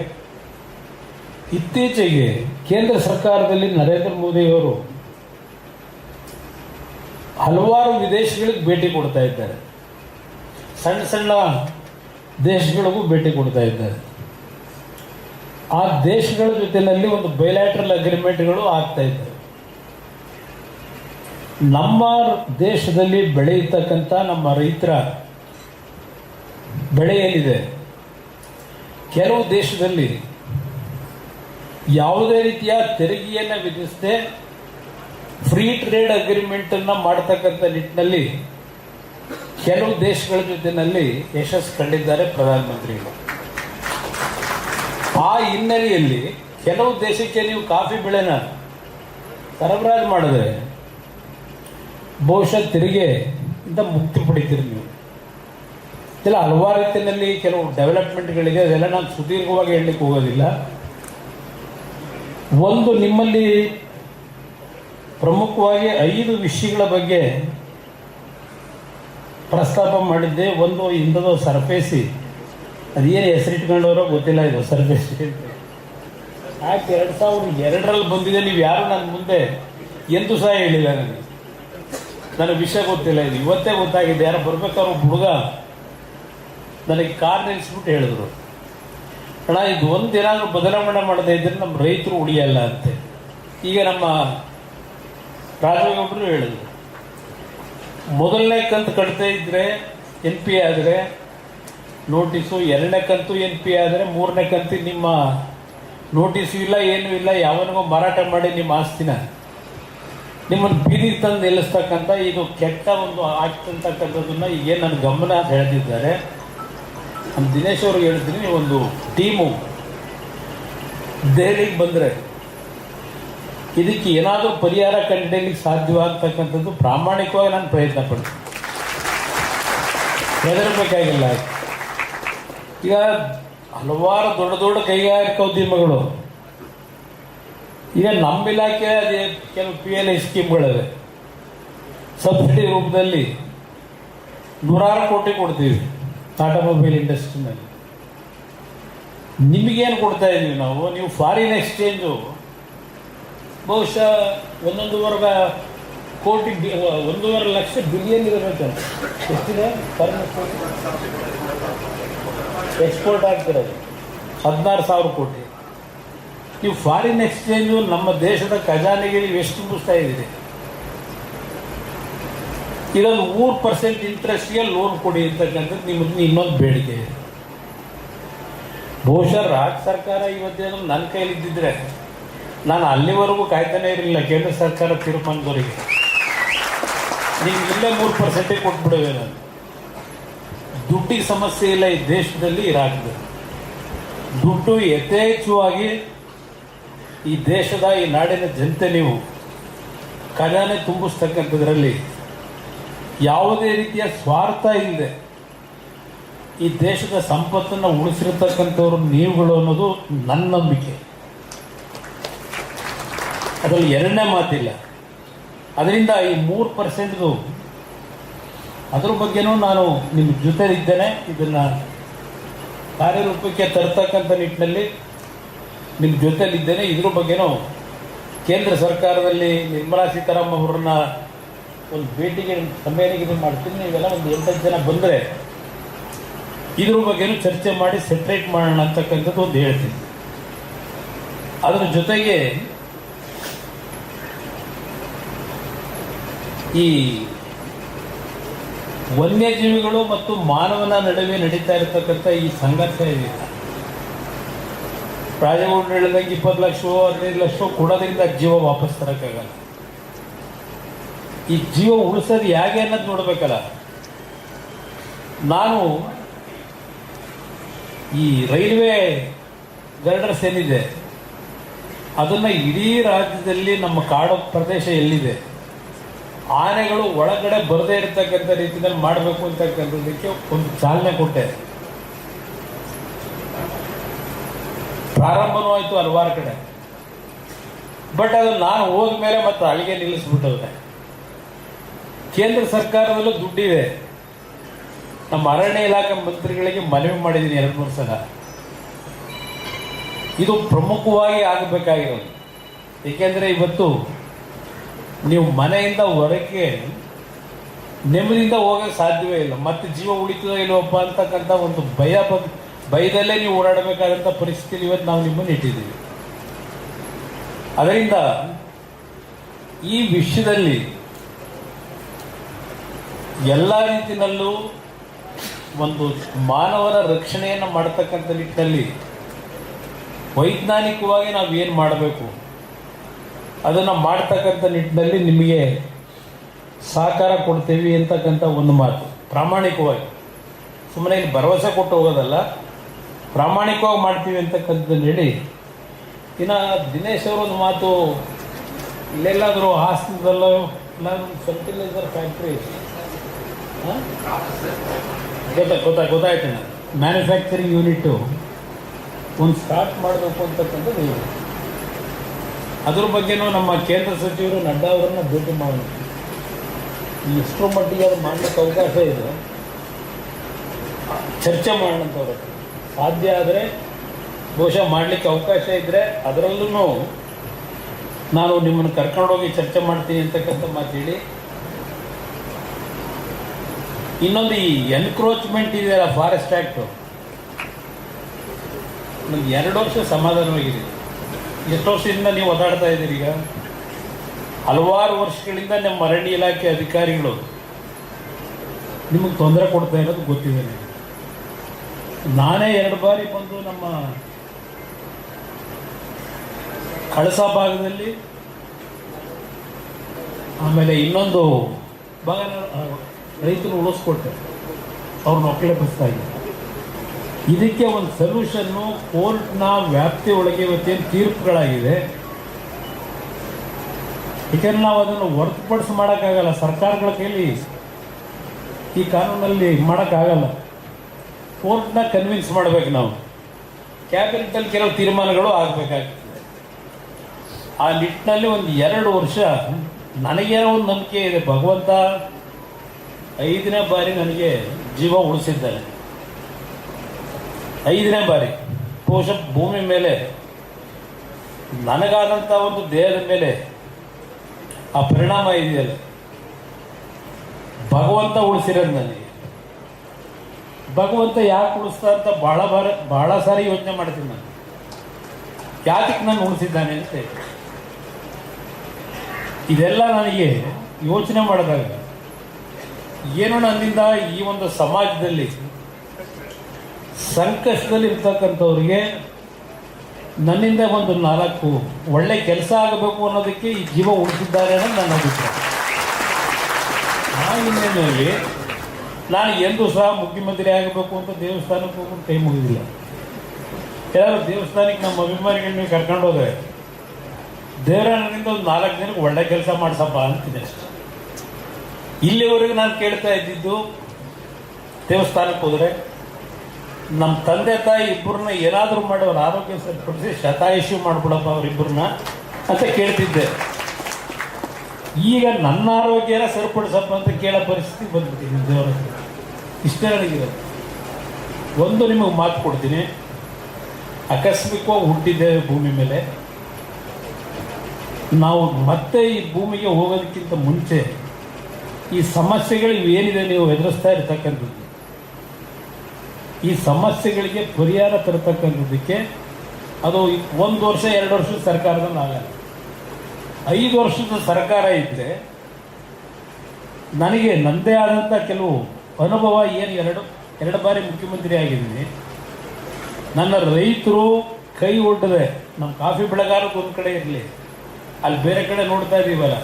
ಇತ್ತೀಚೆಗೆ ಕೇಂದ್ರ ಸರ್ಕಾರದಲ್ಲಿ ನರೇಂದ್ರ ಮೋದಿಯವರು ಹಲವಾರು ವಿದೇಶಗಳಿಗೆ ಭೇಟಿ ಕೊಡ್ತಾ ಇದ್ದಾರೆ. ಸಣ್ಣ ಸಣ್ಣ ದೇಶಗಳಿಗೂ ಭೇಟಿ ಕೊಡ್ತಾ ಇದ್ದಾರೆ. ಆ ದೇಶಗಳ ಜೊತೆಯಲ್ಲಿ ಒಂದು ಬೈಲ್ಯಾಟ್ರಲ್ ಅಗ್ರಿಮೆಂಟ್ಗಳು ಆಗ್ತಾ ಇದ್ದವು ನಮ್ಮ ದೇಶದಲ್ಲಿ ಬೆಳೆಯತಕ್ಕಂಥ ನಮ್ಮ ರೈತರ ಬೆಳೆ ಏನಿದೆ? ಕೆಲವು ದೇಶದಲ್ಲಿ ಯಾವುದೇ ರೀತಿಯ ತೆರಿಗೆಯನ್ನು ವಿಧಿಸದೆ ಫ್ರೀ ಟ್ರೇಡ್ ಅಗ್ರಿಮೆಂಟ್ ಮಾಡ್ತಕ್ಕಂಥ ಮಾಡತಕ್ಕಂಥ ನಿಟ್ಟಿನಲ್ಲಿ ಕೆಲವು ದೇಶಗಳ ಜೊತೆಯಲ್ಲಿ ಯಶಸ್ಸು ಕಂಡಿದ್ದಾರೆ ಪ್ರಧಾನಮಂತ್ರಿಗಳು. ಆ ಹಿನ್ನೆಲೆಯಲ್ಲಿ ಕೆಲವು ದೇಶಕ್ಕೆ ನೀವು ಕಾಫಿ ಬೆಳೆನ ಸರಬರಾಜು ಮಾಡಿದ್ರೆ ಬಹುಶಃ ತೆರಿಗೆ ಇಂದ ಮುಕ್ತಿ ಪಡಿತೀರಿ ನೀವು. ಇಲ್ಲ ಹಲವಾರು ರೀತಿಯಲ್ಲಿ ಕೆಲವು ಡೆವಲಪ್ಮೆಂಟ್ಗಳಿದೆ, ಅದೆಲ್ಲ ನಾನು ಸುದೀರ್ಘವಾಗಿ ಹೇಳಲಿಕ್ಕೆ ಹೋಗೋದಿಲ್ಲ. ಒಂದು ನಿಮ್ಮಲ್ಲಿ ಪ್ರಮುಖವಾಗಿ ಐದು ವಿಷಯಗಳ ಬಗ್ಗೆ ಪ್ರಸ್ತಾಪ ಮಾಡಿದ್ದೆ, ಒಂದು ಇಂಥದ್ದು ಸರ್ಫೇಸಿ. ಅದೇನು ಹೆಸರಿಟ್ಕೊಂಡವರೋ ಗೊತ್ತಿಲ್ಲ ಇದು ಸರ್ವಿಸ್ ಆಕ್ಟ್ ಎರಡು ಸಾವಿರದ ಎರಡರಲ್ಲಿ ಬಂದಿದೆ, ನೀವು ಯಾರು ನನ್ನ ಮುಂದೆ? ಎಂದು ಸಹ ಹೇಳಿಲ್ಲ ನನಗೆ. ನನಗೆ ವಿಷಯ ಗೊತ್ತಿಲ್ಲ ಇದು. ಇವತ್ತೇ ಗೊತ್ತಾಗಿದೆ. ಯಾರು ಬರ್ಬೇಕಾದ್ರೆ ಒಬ್ಬ ಹುಡುಗ ನನಗೆ ಕಾರ್ ನಿಲ್ಲಿಸ್ಬಿಟ್ಟು ಹೇಳಿದ್ರು. ಅಣ್ಣ, ಇದು ಒಂದು ಬದಲಾವಣೆ ಮಾಡದೇ ಇದ್ರೆ ನಮ್ಮ ರೈತರು ಉಳಿಯಲ್ಲ ಅಂತೆ. ಈಗ ನಮ್ಮ ರಾಜಗೌಡರು ಹೇಳಿದ್ರು. ಮೊದಲನೇ ಕಂತು ಕಟ್ತಾ ಇದ್ರೆ ಎನ್ ಪಿ ಆದರೆ ನೋಟಿಸು ಎರಡನೇ ಕಂತು ಏನು ಪಿ ಆದರೆ ಮೂರನೇ ಕಂತು ನಿಮ್ಮ ನೋಟಿಸು ಇಲ್ಲ, ಏನೂ ಇಲ್ಲ, ಯಾವನಿಗೂ ಮಾರಾಟ ಮಾಡಿ ನಿಮ್ಮ ಆಸ್ತಿನ. ನಿಮ್ಮನ್ನು ಬೀದಿಗೆ ತಂದು ನಿಲ್ಲಿಸ್ತಕ್ಕಂಥ ಇದು ಕೆಟ್ಟ ಒಂದು ಆಗ್ತಂತಕ್ಕಂಥದ್ದನ್ನು ಈಗೇನು ನನ್ನ ಗಮನ ಹೇಳ್ತಿದ್ದಾರೆ. ನಮ್ಮ ದಿನೇಶ್ ಅವ್ರಿಗೆ ಹೇಳ್ತೀನಿ, ಒಂದು ಟೀಮು ದೆಹಲಿಗೆ ಬಂದರೆ ಇದಕ್ಕೆ ಏನಾದರೂ ಪರಿಹಾರ ಕಂಡುಹಿಡಿಯಲಿಕ್ಕೆ ಸಾಧ್ಯವಾಗ್ತಕ್ಕಂಥದ್ದು ಪ್ರಾಮಾಣಿಕವಾಗಿ ನಾನು ಪ್ರಯತ್ನ ಪಡ್ತೀನಿ. ಹೆದರಬೇಕಾಗಿಲ್ಲ ಈಗ ಹಲವಾರು ದೊಡ್ಡ ದೊಡ್ಡ ಕೈಗಾರಿಕಾ ಉದ್ಯಮಗಳು. ಈಗ ನಮ್ಮ ಇಲಾಖೆ ಅದೇ ಕೆಲವು ಪಿ ಎಲ್ ಐ ಸ್ಕೀಮ್ಗಳಿವೆ. ಸಬ್ಸಿಡಿ ರೂಪದಲ್ಲಿ ನೂರಾರು ಕೋಟಿ ಕೊಡ್ತೀವಿ ಆಟೋಮೊಬೈಲ್ ಇಂಡಸ್ಟ್ರಿನಲ್ಲಿ ನಿಮಗೇನು ಕೊಡ್ತಾ ಇದ್ದೀವಿ ನಾವು? ನೀವು ಫಾರಿನ್ ಎಕ್ಸ್ಚೇಂಜು ಬಹುಶಃ ಒಂದೊಂದುವರೆಗ ಕೋಟಿ ಒಂದೂವರೆ ಲಕ್ಷ ಬಿಲಿಯನ್ ಇರಬೇಕಂತ ಎಷ್ಟಿದೆ? ಫಾರಿನ್ ಎಕ್ಸ್ಪೋರ್ಟ್ ಆಗ್ತಿರೋದು. ಹದಿನಾರು ಸಾವಿರ ಕೋಟಿ. ನೀವು ಫಾರಿನ್ ಎಕ್ಸ್ಚೇಂಜು ನಮ್ಮ ದೇಶದ ಖಜಾನೆಗೆ ನೀವು ಎಷ್ಟು ತುಂಬಿಸ್ತಾ ಇದ್ದೀರಿ ಇದೊಂದು ಮೂರು ಪರ್ಸೆಂಟ್ ಇಂಟ್ರೆಸ್ಟ್ಗೆ ಲೋನ್ ಕೊಡಿ ಅಂತಕ್ಕಂಥದ್ದು ನಿಮ್ಮದು ಇನ್ನೊಂದು ಬೇಡಿಕೆ. ಇದೆ ಬಹುಶಃ ರಾಜ್ಯ ಸರ್ಕಾರ ಇವತ್ತೇನು ನನ್ನ ಕೈಲಿದ್ದಿದ್ರೆ ನಾನು ಅಲ್ಲಿವರೆಗೂ ಕಾಯ್ತಾನೆ ಇರಲಿಲ್ಲ, ಕೇಂದ್ರ ಸರ್ಕಾರ ತೀರ್ಮಾನದವರೆಗೆ. ನೀವು ಇಲ್ಲೇ ಮೂರು ಪರ್ಸೆಂಟೇ ಕೊಟ್ಬಿಡುವೆ ನಾನು. ದುಡ್ಡಿಗೆ ಸಮಸ್ಯೆ ಇಲ್ಲ ಈ ದೇಶದಲ್ಲಿ ಇರಾಗಿದೆ ದುಡ್ಡು ಯಥೇಚ್ಛವಾಗಿ ಈ ದೇಶದ, ಈ ನಾಡಿನ ಜನತೆ ನೀವು ಖಜಾನೆ ತುಂಬಿಸ್ತಕ್ಕಂಥದ್ರಲ್ಲಿ ಯಾವುದೇ ರೀತಿಯ ಸ್ವಾರ್ಥ ಇಲ್ಲದೆ ಈ ದೇಶದ ಸಂಪತ್ತನ್ನು ಉಳಿಸಿರ್ತಕ್ಕಂಥವ್ರು ನೀವುಗಳು ಅನ್ನೋದು ನನ್ನ ನಂಬಿಕೆ ಅದರಲ್ಲಿ ಎರಡನೇ ಮಾತಿಲ್ಲ. ಅದರಿಂದ ಈ ಮೂರು ಪರ್ಸೆಂಟ್ದು ಅದ್ರ ಬಗ್ಗೆನೂ ನಾನು ನಿಮ್ಮ ಜೊತೆಲಿದ್ದೇನೆ. ಇದನ್ನು ಕಾರ್ಯರೂಪಕ್ಕೆ ತರ್ತಕ್ಕಂಥ ನಿಟ್ಟಿನಲ್ಲಿ ನಿಮ್ಮ ಜೊತೆಲಿದ್ದೇನೆ. ಇದ್ರ ಬಗ್ಗೆನೂ ಕೇಂದ್ರ ಸರ್ಕಾರದಲ್ಲಿ ನಿರ್ಮಲಾ ಸೀತಾರಾಮನ್ ಅವರನ್ನ ಒಂದು ಭೇಟಿಗೆ ಇದು ಮಾಡ್ತೀನಿ. ನೀವೆಲ್ಲ ಒಂದು ಎಂಟತ್ತು ಜನ ಬಂದರೆ ಇದ್ರ ಬಗ್ಗೆನೂ ಚರ್ಚೆ ಮಾಡಿ ಸೆಪ್ರೇಟ್ ಮಾಡೋಣ ಅಂತಕ್ಕಂಥದ್ದು ಒಂದು ಹೇಳ್ತೀನಿ. ಅದರ ಜೊತೆಗೆ ಈ ವನ್ಯಜೀವಿಗಳು ಮತ್ತು ಮಾನವನ ನಡುವೆ ನಡೀತಾ ಇರತಕ್ಕಂಥ ಈ ಸಂಘರ್ಷ ಇದೆ. ರಾಜಗೌಡರು ಹೇಳಿದಂಗೆ ಇಪ್ಪತ್ತು ಲಕ್ಷವೋ ಹದಿನೈದು ಲಕ್ಷವೋ ಕೊಡೋದ್ರಿಂದ ಜೀವ ವಾಪಸ್ ತರೋಕ್ಕಾಗಲ್ಲ. ಈ ಜೀವ ಉಳಿಸೋದು ಹೇಗೆ ಅನ್ನೋದು ನೋಡಬೇಕಲ್ಲ. ನಾನು ಈ ರೈಲ್ವೆ ಗರ್ಡರ್ಸ್ ಏನಿದೆ ಅದನ್ನು ಇಡೀ ರಾಜ್ಯದಲ್ಲಿ ನಮ್ಮ ಕಾಡು ಪ್ರದೇಶ ಎಲ್ಲಿದೆ? ಆನೆಗಳು ಒಳಗಡೆ ಬರದೇ ಇರತಕ್ಕಂಥ ರೀತಿಯಲ್ಲಿ ಮಾಡಬೇಕು ಅಂತಕ್ಕಂಥದ್ದಕ್ಕೆ ಒಂದು ಚಾಲನೆ ಕೊಟ್ಟೆ. ಪ್ರಾರಂಭನೂ ಆಯಿತು ಹಲವಾರು ಕಡೆ. ಬಟ್ ಅದು ನಾನು ಹೋದ್ಮೇಲೆ ಮತ್ತೆ ಅಲ್ಲಿಗೆ ನಿಲ್ಲಿಸ್ಬಿಟ್ಟವ್ರೆ ಕೇಂದ್ರ ಸರ್ಕಾರದಲ್ಲೂ ದುಡ್ಡಿದೆ. ನಮ್ಮ ಅರಣ್ಯ ಇಲಾಖೆ ಮಂತ್ರಿಗಳಿಗೆ ಮನವಿ ಮಾಡಿದ್ದೀನಿ ಎರಡು ಮೂರು ಸಲ. ಇದು ಪ್ರಮುಖವಾಗಿ ಆಗಬೇಕಾಗಿರೋದು. ಏಕೆಂದರೆ ಇವತ್ತು ನೀವು ಮನೆಯಿಂದ ಹೊರಗೆ ನೆಮ್ಮದಿಯಿಂದ ಹೋಗೋಕೆ ಸಾಧ್ಯವೇ ಇಲ್ಲ. ಮತ್ತೆ ಜೀವ ಉಳಿತದೋ ಇಲ್ಲವಪ್ಪ ಅಂತಕ್ಕಂಥ ಒಂದು ಭಯ ಭಯದಲ್ಲೇ ನೀವು ಓಡಾಡಬೇಕಾದಂಥ ಪರಿಸ್ಥಿತಿಯಲ್ಲಿ ಇವತ್ತು ನಾವು ನಿಮ್ಮನ್ನು ಇಟ್ಟಿದ್ದೀವಿ. ಅದರಿಂದ ಈ ವಿಷಯದಲ್ಲಿ ಎಲ್ಲ ರೀತಿಯಲ್ಲೂ ಒಂದು ಮಾನವರ ರಕ್ಷಣೆಯನ್ನು ಮಾಡತಕ್ಕಂಥ ನಿಟ್ಟಿನಲ್ಲಿ ವೈಜ್ಞಾನಿಕವಾಗಿ ನಾವು ಏನು ಮಾಡಬೇಕು? ಅದನ್ನು ಮಾಡ್ತಕ್ಕಂಥ ನಿಟ್ಟಿನಲ್ಲಿ ನಿಮಗೆ ಸಹಕಾರ ಕೊಡ್ತೀವಿ ಅಂತಕ್ಕಂಥ ಒಂದು ಮಾತು. ಪ್ರಾಮಾಣಿಕವಾಗಿ. ಸುಮ್ಮನೆ ಇಲ್ಲಿ ಭರವಸೆ ಕೊಟ್ಟು ಹೋಗೋದಲ್ಲ. ಪ್ರಾಮಾಣಿಕವಾಗಿ ಮಾಡ್ತೀವಿ ಅಂತಕ್ಕಂಥದ್ದು ಹೇಳಿ. ಇನ್ನು ದಿನೇಶ್ ಅವರೊಂದು ಮಾತು, ಇಲ್ಲೆಲ್ಲಾದರೂ ಹಾಸನದಲ್ಲೋ ನಾನು ಫರ್ಟಿಲೈಸರ್ ಫ್ಯಾಕ್ಟ್ರಿ ಗೊತ್ತಾ ಗೊತ್ತಾ, ಗೊತ್ತಾಯ್ತು ನಾನು ಮ್ಯಾನುಫ್ಯಾಕ್ಚರಿಂಗ್ ಯೂನಿಟ್ಟು ಒಂದು ಸ್ಟಾರ್ಟ್ ಮಾಡಬೇಕು ಅಂತಕ್ಕಂಥದ್ದು ಅದ್ರ ಬಗ್ಗೆನೂ ನಮ್ಮ ಕೇಂದ್ರ ಸಚಿವರು ನಡ್ಡಾ ಅವರನ್ನ ಭೇಟಿ ಮಾಡೋಣ. ಎಷ್ಟರ ಮಟ್ಟಿಗೆ ಅದು ಮಾಡಲಿಕ್ಕೆ ಅವಕಾಶ ಇದೆ. ಚರ್ಚೆ ಹತ್ರ. ಸಾಧ್ಯ ಆದರೆ, ಬಹುಶಃ ಮಾಡಲಿಕ್ಕೆ ಅವಕಾಶ ಇದ್ದರೆ ಅದರಲ್ಲೂ ನಾನು ನಿಮ್ಮನ್ನು ಕರ್ಕೊಂಡೋಗಿ ಚರ್ಚೆ ಮಾಡ್ತೀನಿ ಅಂತಕ್ಕಂಥ ಮಾತು ಹೇಳಿ. ಇನ್ನೊಂದು ಈ ಎನ್ಕ್ರೋಚ್ಮೆಂಟ್ ಇದೆಯಲ್ಲ ಫಾರೆಸ್ಟ್ ಆ್ಯಕ್ಟು ನನಗೆ ಎರಡು ವರ್ಷ ಸಮಾಧಾನವಾಗಿದೆ. ಎಷ್ಟು ವರ್ಷದಿಂದ ನೀವು ಓದಾಡ್ತಾ ಇದ್ದೀರಿ ಈಗ. ಹಲವಾರು ವರ್ಷಗಳಿಂದ ನಮ್ಮ ಅರಣ್ಯ ಇಲಾಖೆ ಅಧಿಕಾರಿಗಳು ನಿಮಗೆ ತೊಂದರೆ ಕೊಡ್ತಾ ಇರೋದು ಗೊತ್ತಿದೆ. ನಾನೇ ಎರಡು ಬಾರಿ ಬಂದು ನಮ್ಮ ಕಳಸ ಭಾಗದಲ್ಲಿ, ಆಮೇಲೆ ಇನ್ನೊಂದು ಭಾಗ ರೈತರು ಉಳಿಸ್ಕೊಟ್ಟೆ. ಅವ್ರನ್ನ ಒಕ್ಕಲೆಬ್ಬಿಸ್ತಾ ಇದ್ದೆ ಇದಕ್ಕೆ ಒಂದು ಸೊಲ್ಯೂಷನ್ನು ಕೋರ್ಟ್ನ ವ್ಯಾಪ್ತಿ ಒಳಗೆ ಇವತ್ತೇನು ತೀರ್ಪುಗಳಾಗಿದೆ. ಯಾಕೆಂದ್ರೆ ನಾವು ಅದನ್ನು ಹೊರತುಪಡಿಸಿ ಮಾಡೋಕ್ಕಾಗಲ್ಲ. ಸರ್ಕಾರಗಳ ಕೈಲಿ ಈ ಕಾನೂನಲ್ಲಿ ಮಾಡೋಕ್ಕಾಗಲ್ಲ. ಕೋರ್ಟ್ನ ಕನ್ವಿನ್ಸ್ ಮಾಡಬೇಕು ನಾವು. ಕ್ಯಾಬಿನೆಟಲ್ಲಿ ಕೆಲವು ತೀರ್ಮಾನಗಳು ಆಗಬೇಕಾಗ್ತದೆ. ಆ ನಿಟ್ಟಿನಲ್ಲಿ ಒಂದು ಎರಡು ವರ್ಷ ನನಗೇನೋ ಒಂದು ನಂಬಿಕೆ ಇದೆ. ಭಗವಂತ ಐದನೇ ಬಾರಿ ನನಗೆ ಜೀವ ಉಳಿಸಿದ್ದಾನೆ ಐದನೇ ಬಾರಿ ಕೋಶ ಭೂಮಿ ಮೇಲೆ ನನಗಾದಂಥ ಒಂದು ದೇಹದ ಮೇಲೆ ಆ ಪರಿಣಾಮ ಇದೆಯಲ್ಲ? ಭಗವಂತ ಉಳಿಸಿರೋದು ನನಗೆ. ಭಗವಂತ ಯಾಕೆ ಉಳಿಸ್ತಾ ಅಂತ ಬಹಳ ಬಾರ, ಬಹಳ ಸಾರಿ ಯೋಚನೆ ಮಾಡ್ತೀನಿ ನಾನು. ಯಾತಕ್ಕೆ ನಾನು ಉಳಿಸಿದ್ದಾನೆ ಅಂತ. ಇದೆಲ್ಲ ನನಗೆ ಯೋಚನೆ ಮಾಡಿದಾಗ ಏನೋ ನನ್ನಿಂದ ಈ ಒಂದು ಸಮಾಜದಲ್ಲಿ ಸಂಕಷ್ಟದಲ್ಲಿ ಇರ್ತಕ್ಕಂಥವ್ರಿಗೆ ನನ್ನಿಂದ ಒಂದು ನಾಲ್ಕು ಒಳ್ಳೆ ಕೆಲಸ ಆಗಬೇಕು ಅನ್ನೋದಕ್ಕೆ ಈ ಜೀವ ಉಳಿಸಿದ್ದಾರೆ ಅನ್ನೋದು ನನ್ನ ಅಭಿಪ್ರಾಯ. ಆ ಹಿನ್ನೆಲೆಯಲ್ಲಿ ನಾನು ಎಂದೂ ಸಹ ಮುಖ್ಯಮಂತ್ರಿ ಆಗಬೇಕು ಅಂತ ದೇವಸ್ಥಾನಕ್ಕೆ ಹೋಗೋ ಟೈಮ್ ಮುಗಿದಿಲ್ಲ. ಯಾರು ದೇವಸ್ಥಾನಕ್ಕೆ ನಮ್ಮ ಅಭಿಮಾನಿಗಳನ್ನ ಕರ್ಕೊಂಡು ಹೋದ್ರೆ ಒಂದು ನಾಲ್ಕು ಜನಕ್ಕೆ ಒಳ್ಳೆ ಕೆಲಸ ಮಾಡಿಸಪ್ಪ ಅಂತಿದೆ ಇಲ್ಲಿವರೆಗೂ ನಾನು ಕೇಳ್ತಾ ಇದ್ದಿದ್ದು ದೇವಸ್ಥಾನಕ್ಕೆ ಹೋದರೆ ನಮ್ಮ ತಂದೆ ತಾಯಿ ಇಬ್ಬರನ್ನ ಏನಾದರೂ ಮಾಡಿ ಅವ್ರ ಆರೋಗ್ಯ ಸರಿಪಡಿಸಿ ಶತಾಯುಷಿ ಮಾಡ್ಬಿಡಪ್ಪ ಅವರಿಬ್ಬರನ್ನ ಅಂತ ಕೇಳ್ತಿದ್ದೆ. ಈಗ ನನ್ನ ಆರೋಗ್ಯನ ಸರಿಪಡಿಸಪ್ಪ ಅಂತ ಕೇಳೋ ಪರಿಸ್ಥಿತಿ ಬಂದ್ಬಿಟ್ಟಿದೆ ದೇವರ. ಇಷ್ಟೇ ನನಗಿರೋದು ಒಂದು ನಿಮಗೆ ಮಾತು ಕೊಡ್ತೀನಿ. ಆಕಸ್ಮಿಕವಾಗಿ ಹುಟ್ಟಿದ್ದೇವೆ ಭೂಮಿ ಮೇಲೆ. ನಾವು ಮತ್ತೆ ಈ ಭೂಮಿಗೆ ಹೋಗೋದಕ್ಕಿಂತ ಮುಂಚೆ ಈ ಸಮಸ್ಯೆಗಳು ಏನಿದೆ ನೀವು ಎದುರಿಸ್ತಾ ಇರ್ತಕ್ಕಂಥದ್ದು. ಈ ಸಮಸ್ಯೆಗಳಿಗೆ ಪರಿಹಾರ ತರತಕ್ಕಂಥದ್ದಕ್ಕೆ ಅದು ಒಂದು ವರ್ಷ, ಎರಡು ವರ್ಷದ ಸರ್ಕಾರದಲ್ಲಿ ಆಗಲ್ಲ ಐದು ವರ್ಷದ ಸರ್ಕಾರ ಇದ್ದರೆ ನನಗೆ ನನ್ನದೇ ಆದಂಥ ಕೆಲವು ಅನುಭವ ಏನು ಎರಡು ಎರಡು ಬಾರಿ ಮುಖ್ಯಮಂತ್ರಿ ಆಗಿದ್ದೀನಿ. ನನ್ನ ರೈತರು ಕೈ ಒಡ್ಡದೆ ನಮ್ಮ ಕಾಫಿ ಬೆಳೆಗಾರಕ್ಕೆ ಒಂದು ಕಡೆ ಇರಲಿ. ಅಲ್ಲಿ ಬೇರೆ ಕಡೆ ನೋಡ್ತಾ ಇದ್ದೀವಲ್ಲ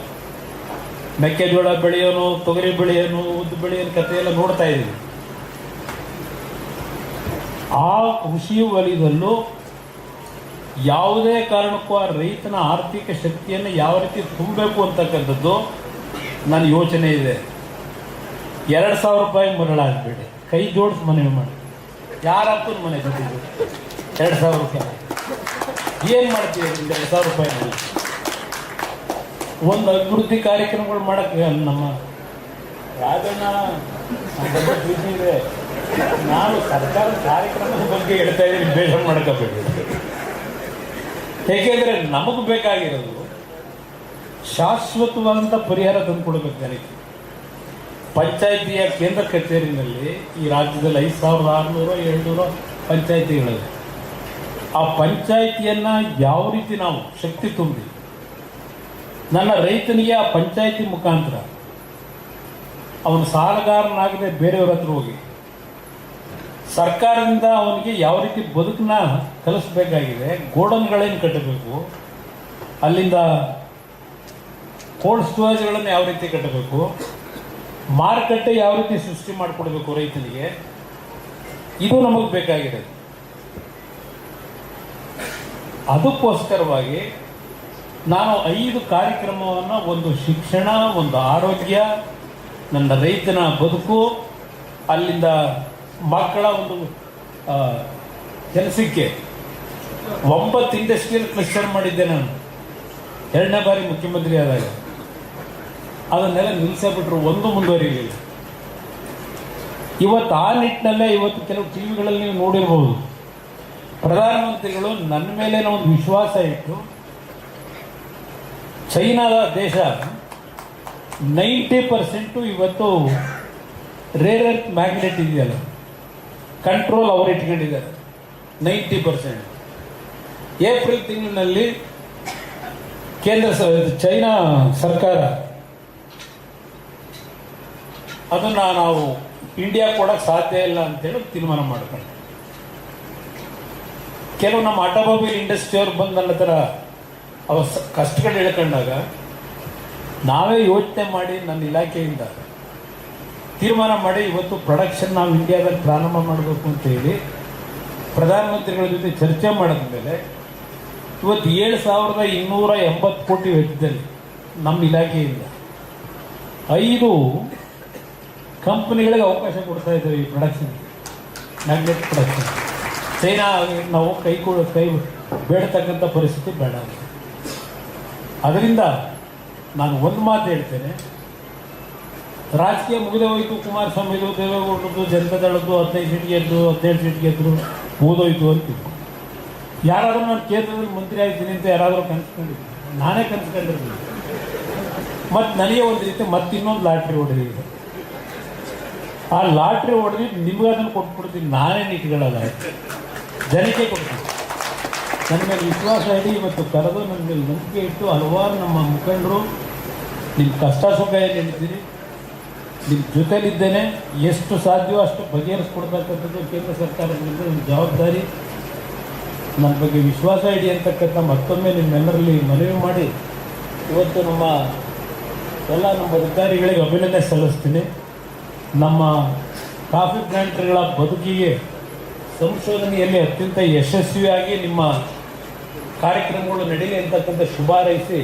ಮೆಕ್ಕೆಜೋಳ ಬೆಳೆಯೋನು, ತೊಗರಿ ಬೆಳೆಯೋನು, ಉದ್ದು ಬೆಳೆಯೋನು ಕಥೆ ಎಲ್ಲ ನೋಡ್ತಾ ಇದ್ದೀವಿ ಆ ಕೃಷಿ ವಲಯದಲ್ಲೂ ಯಾವುದೇ ಕಾರಣಕ್ಕೂ ಆ ರೈತನ ಆರ್ಥಿಕ ಶಕ್ತಿಯನ್ನು ಯಾವ ರೀತಿ ತುಂಬಬೇಕು ಅಂತಕ್ಕಂಥದ್ದು ನನ್ನ ಯೋಚನೆ ಇದೆ. ಎರಡು ಸಾವಿರ ರೂಪಾಯಿ ಮರಳಾಗಬೇಡಿ ಕೈ ಜೋಡಿಸಿ ಮನವಿ ಮಾಡಿ. ಯಾರಪ್ಪನ ಮನೆ ದುಡ್ಡಿದ್ದು ಎರಡು ಸಾವಿರ ರೂಪಾಯಿ. ಏನು ಮಾಡ್ತೀವಿ ಎರಡು ಸಾವಿರ ರೂಪಾಯಿ ಒಂದು ಅಭಿವೃದ್ಧಿ ಕಾರ್ಯಕ್ರಮಗಳು ಮಾಡೋಕ್ಕೆ ನಮ್ಮ ರಾಜಣ್ಣ ಇದೆ. ನಾನು ಸರ್ಕಾರ ಕಾರ್ಯಕ್ರಮದ ಬಗ್ಗೆ ಹೇಳ್ತಾ ಇದ್ದೀನಿ ಬೇಷ ಮಾಡ್ಕೋಬೇಕು ಏಕೆಂದರೆ ನಮಗೆ ಬೇಕಾಗಿರೋದು ಶಾಶ್ವತವಾದಂಥ ಪರಿಹಾರ ತಂದುಕೊಡ್ಬೇಕು ಜನಕ್ಕೆ. ಪಂಚಾಯಿತಿಯ ಕೇಂದ್ರ ಕಚೇರಿನಲ್ಲಿ ಈ ರಾಜ್ಯದಲ್ಲಿ ಐದು ಸಾವಿರದ ಆರುನೂರು, ಏಳ್ನೂರು ಪಂಚಾಯಿತಿಗಳಿವೆ. ಆ ಪಂಚಾಯಿತಿಯನ್ನು ಯಾವ ರೀತಿ ನಾವು ಶಕ್ತಿ ತುಂಬಿ, ನನ್ನ ರೈತನಿಗೆ ಆ ಪಂಚಾಯಿತಿ ಮುಖಾಂತರ ಅವನು ಸಾಲಗಾರನಾಗದೆ ಬೇರೆಯವ್ರ ಹತ್ರ ಹೋಗಿ ಸರ್ಕಾರದಿಂದ ಅವನಿಗೆ ಯಾವ ರೀತಿ ಬದುಕನ್ನ ಕಲಿಸ್ಬೇಕಾಗಿದೆ, ಗೋಡನ್ಗಳೇನು ಕಟ್ಟಬೇಕು, ಅಲ್ಲಿಂದ ಕೋಲ್ಡ್ ಸ್ಟೋರೇಜ್ಗಳನ್ನು ಯಾವ ರೀತಿ ಕಟ್ಟಬೇಕು, ಮಾರುಕಟ್ಟೆ ಯಾವ ರೀತಿ ಸೃಷ್ಟಿ ಮಾಡಿಕೊಡ್ಬೇಕು ರೈತನಿಗೆ, ಇದು ನಮಗೆ ಬೇಕಾಗಿದೆ. ಅದಕ್ಕೋಸ್ಕರವಾಗಿ ನಾನು ಐದು ಕಾರ್ಯಕ್ರಮವನ್ನು, ಒಂದು ಶಿಕ್ಷಣ, ಒಂದು ಆರೋಗ್ಯ, ನನ್ನ ರೈತನ ಬದುಕು, ಅಲ್ಲಿಂದ ಮಕ್ಕಳ ಒಂದು ಕೆಲಸಕ್ಕೆ ಒಂಬತ್ತು ಇಂಡಸ್ಟ್ರಿಯಲ್ ಕ್ಲಸ್ಟರ್ ಮಾಡಿದ್ದೆ ನಾನು. ಎರಡನೇ ಬಾರಿ ಮುಖ್ಯಮಂತ್ರಿ ಆದಾಗ. ಅದನ್ನೆಲ್ಲ ನಿಲ್ಲಿಸಬಿಟ್ರು ಒಂದು ಮುಂದುವರಿಲಿಲ್ಲ. ಇವತ್ತು ಆ ನಿಟ್ಟಿನಲ್ಲೇ ಇವತ್ತು ಕೆಲವು ಟಿ ವಿಗಳಲ್ಲಿ ನೀವು ನೋಡಿರ್ಬೋದು. ಪ್ರಧಾನಮಂತ್ರಿಗಳು ನನ್ನ ಮೇಲೆ ಒಂದು ವಿಶ್ವಾಸ ಇಟ್ಟು, ಚೈನಾದ ದೇಶ ನೈಂಟಿ ಪರ್ಸೆಂಟು ಇವತ್ತು ರೇರ್ ಅರ್ತ್ ಮ್ಯಾಗ್ನೆಟ್ ಇದೆಯಲ್ಲ. ಕಂಟ್ರೋಲ್ ಅವರು ಇಟ್ಕೊಂಡಿದ್ದಾರೆ. ನೈಂಟಿ ಪರ್ಸೆಂಟ್ ಏಪ್ರಿಲ್ ತಿಂಗಳಿನಲ್ಲಿ ಕೇಂದ್ರ ಚೈನಾ ಸರ್ಕಾರ ಅದನ್ನು ನಾವು ಇಂಡಿಯಾ ಕೊಡಕ್ಕೆ ಸಾಧ್ಯ ಇಲ್ಲ ಅಂತೇಳಿ ತೀರ್ಮಾನ ಮಾಡ್ಕೊಂಡು ಕೆಲವು ನಮ್ಮ ಆಟೋಮೊಬೈಲ್ ಇಂಡಸ್ಟ್ರಿಯವ್ರು ಬಂದು ನನ್ನ ನಂತರ ಅವ ಕಷ್ಟಗಳು ಹೇಳ್ಕೊಂಡಾಗ ನಾವೇ ಯೋಚನೆ ಮಾಡಿ ನನ್ನ ಇಲಾಖೆಯಿಂದ ತೀರ್ಮಾನ ಮಾಡಿ ಇವತ್ತು ಪ್ರೊಡಕ್ಷನ್ ನಾವು ಇಂಡಿಯಾದಲ್ಲಿ ಪ್ರಾರಂಭ ಮಾಡಬೇಕು ಅಂತ ಹೇಳಿ ಪ್ರಧಾನಮಂತ್ರಿಗಳ ಜೊತೆ ಚರ್ಚೆ ಮಾಡಿದ ಮೇಲೆ ಇವತ್ತು ಏಳು ಸಾವಿರದ ಇನ್ನೂರ ಎಂಬತ್ತು ಕೋಟಿ ವೆಚ್ಚದಲ್ಲಿ ನಮ್ಮ ಇಲಾಖೆಯಿಂದ ಐದು ಕಂಪ್ನಿಗಳಿಗೆ ಅವಕಾಶ ಕೊಡ್ತಾ ಇದ್ದೇವೆ ಈ ಪ್ರೊಡಕ್ಷನ್ ಮ್ಯಾಗ್ನೆಟ್ ಪ್ರೊಡಕ್ಷನ್ ಚೈನಾ ನಾವು ಕೈ ಕೊಡ ಕೈ ಬೇಡತಕ್ಕಂಥ ಪರಿಸ್ಥಿತಿ ಬೇಡ ಅದರಿಂದ ನಾನು ಒಂದು ಮಾತು ಹೇಳ್ತೇನೆ. ರಾಜಕೀಯ ಮುಗಿದೇ ಹೋಯ್ತು ಕುಮಾರಸ್ವಾಮಿದು ದೇವೇಗೌಡರದ್ದು ಜನತಾದಳದ್ದು ಹದಿನೈದು ಸೀಟ್ ಗೆದ್ದು, ಹದಿನೇಳು ಸೀಟ್ ಗೆದ್ರು ಮುಗಿದೋಯ್ತು ಅಂತಿತ್ತು ಯಾರಾದರೂ ನಾನು ಕೇಂದ್ರದಲ್ಲಿ ಮಂತ್ರಿ ಆಗ್ತೀನಿ ಅಂತ ಯಾರಾದರೂ ಕನ್ಸ್ಕೊಂಡಿದ್ರು ನಾನೇ ಕನ್ಸ್ಕೊಂಡಿರ್ತೀನಿ ಮತ್ತು ನನಗೆ ಒಂದು ರೀತಿ ಮತ್ತೆ ಇನ್ನೊಂದು ಲಾಟ್ರಿ ಹೊಡೆದಿದೆ. ಆ ಲಾಟ್ರಿ ಹೊಡೆದು ನಿಮ್ಗೆ ಅದನ್ನು ಕೊಟ್ಬಿಡ್ತೀನಿ, ನಾನೇ ಇಟ್ಕೊಳ್ಳಲ್ಲ ಜನಕ್ಕೆ ಕೊಡ್ತೀನಿ. ನನ್ನ ಮೇಲೆ ವಿಶ್ವಾಸ ಇಡಿ ಇವತ್ತು ಕರೆದು ನನ್ನ ಮೇಲೆ ನಂಬಿಕೆ ಇಟ್ಟು ಹಲವಾರು ನಮ್ಮ ಮುಖಂಡರು ನಿಮ್ಮ ಕಷ್ಟ ಸುಖ ಏನು ಹೇಳ್ತೀರಿ ನಿಮ್ಮ ಜೊತೆಲಿದ್ದೇನೆ, ಎಷ್ಟು ಸಾಧ್ಯವೋ ಅಷ್ಟು ಬಗೆಹರಿಸ್ಕೊಡ್ತಕ್ಕಂಥದ್ದು ಕೇಂದ್ರ ಸರ್ಕಾರದಿಂದ ಒಂದು ಜವಾಬ್ದಾರಿ. ನನ್ನ ಬಗ್ಗೆ ವಿಶ್ವಾಸ ಇಡಿ ಅಂತಕ್ಕಂಥ ಮತ್ತೊಮ್ಮೆ ನಿಮ್ಮೆಲ್ಲರಲ್ಲಿ ಮನವಿ ಮಾಡಿ, ಇವತ್ತು ನಮ್ಮ ಎಲ್ಲ ನಮ್ಮ ಅಧಿಕಾರಿಗಳಿಗೆ ಅಭಿನಂದನೆ ಸಲ್ಲಿಸ್ತೀನಿ. ನಮ್ಮ ಕಾಫಿ ಪ್ಲಾಂಟ್ಗಳ ಬದುಕಿಗೆ ಸಂಶೋಧನೆಯಲ್ಲಿ ಅತ್ಯಂತ ಯಶಸ್ವಿಯಾಗಿ ನಿಮ್ಮ ಕಾರ್ಯಕ್ರಮಗಳು ನಡೆಯಲಿ ಅಂತಕ್ಕಂಥ ಶುಭಾರೈಸಿ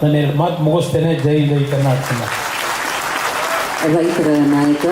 ನಾನು ಎರಡು ಮಾತು ಮುಗಿಸ್ತೇನೆ. ಜೈ ಜೈ ಕರ್ನಾಟಕ. ರೈತರ ನಾಯಕ.